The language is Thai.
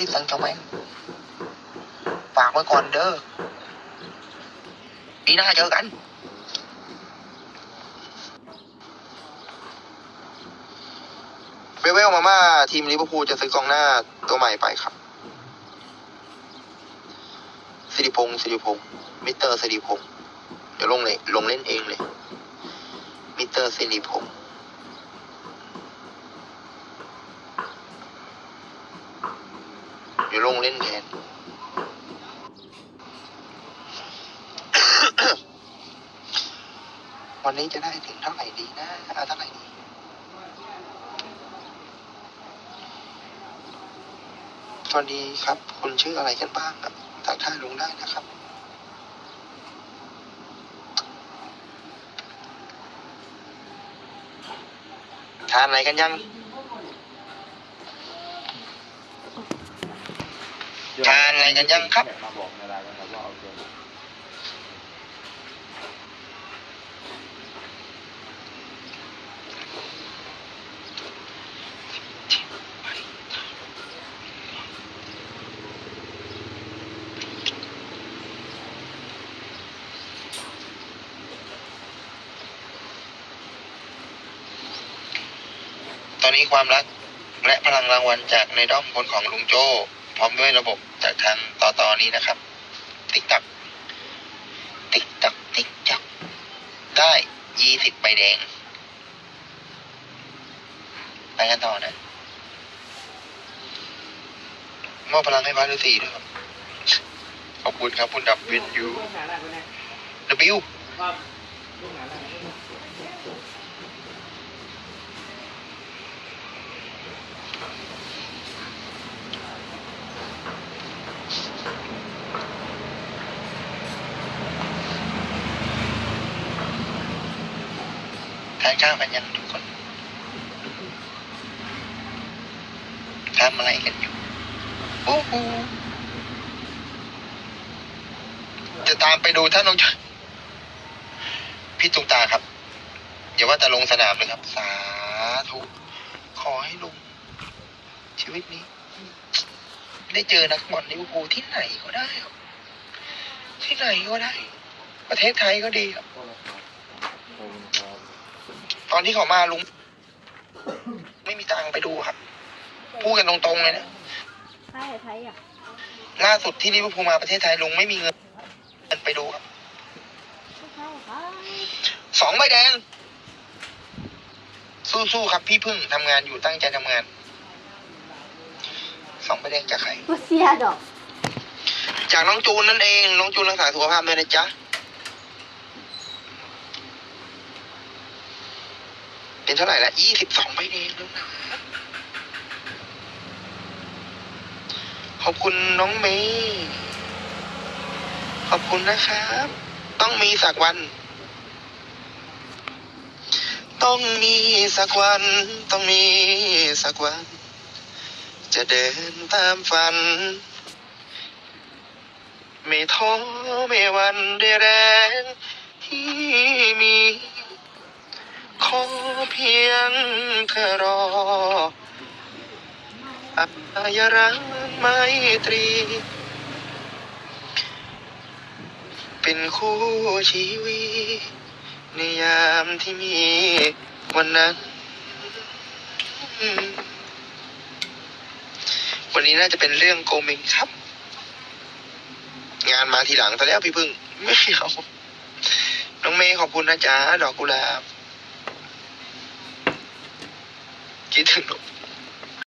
ริสังเจ้าแม่งฝากไว้ก่อนเด้อปีหน้าเจอกันเวลเวลมาม่าทีมลิเวอร์พูลจะซื้อกองหน้าตัวใหม่ไปครับสิริพงษ์สิริพงษ์มิสเตอร์สิริพงษ์เดี๋ยวลงเลยลงเล่นเองเลยมิสเตอร์สิริพงษ์ เดี๋ยวลงเล่นแทนวันนี้จะได้ถึงเท่าไหร่ดีนะเอาเท่าไหร่ดีสวัสดีครับ คุณชื่ออะไรกันบ้างครับทักทายลุงได้นะครับ ทานอะไรกันยัง ทานอะไรกันยังครับอนไลน์นะครับว่าเอาเกมตอนนี้ความรักและพลังรางวัลจากในด้อมบนของลุงโจ้พร้อมด้วยระบบ จากทางต่อตอนี้นะครับ ติ๊กตัก ติ๊กตัก ติ๊กตัก ได้ยี่สิบใบแดง ไปกันต่อนะมอบพลังให้พาร์ทสี่ด้วยครับ ขอบคุณครับคุณดับวินยูลูกหนาอะไรคนนี้ W ครับลูกหนาอะไร ทานข้าวกันยังทุกคนทำอะไรกันอยู่โอ้โหจะตามไปดูท่านองชายพี่ตุงตาครับอย่าว่าแต่ลงสนามเลยครับ สาธุขอให้ลุงชีวิตนี้ ได้เจอนักบอลลิเวอร์พูลที่ไหนก็ได้ ที่ไหนก็ได้ ประเทศไทยก็ดีครับ ก็นะครับขอบคุณครับ ตอนที่เขามาลุง ไม่มีตังค์ไปดูครับ พูดกันตรงๆเลยนะใช่ไทยอะล่าสุดที่ลิเวอร์พูลมาประเทศไทยลุงไม่มีเงินไปดูครับไม่ใช่ค่ะสองใบแดง สู้ๆครับ พี่พึ่งทำงานอยู่ตั้งใจทำงาน สองใบแดงจากใครกูเสียดอก จากน้องจูนนั่นเอง น้องจูนรักษาสุขภาพด้วยนะจ๊ะ เป็นเท่าไหร่ละยี่สิบสองใบแดงล้วนะขอบคุณน้องเมย์ขอบคุณนะครับ ต้องมีสักวัน ต้องมีสักวัน ต้องมีสักวัน จะเดินตามฝัน ไม่ท้อไม่หวันได้แรงที่มี อเพียงเธอรออายรักไมตรี เป็นคู่ชีวิตในยามที่มีวันนั้น วันนี้น่าจะเป็นเรื่องโกเมงครับ งานมาทีหลังซะแล้วพี่พึ่ง ไม่เอา น้องเมย์ขอบคุณนะจ๊ะ ดอกกุหลาบ คิดถึงหนู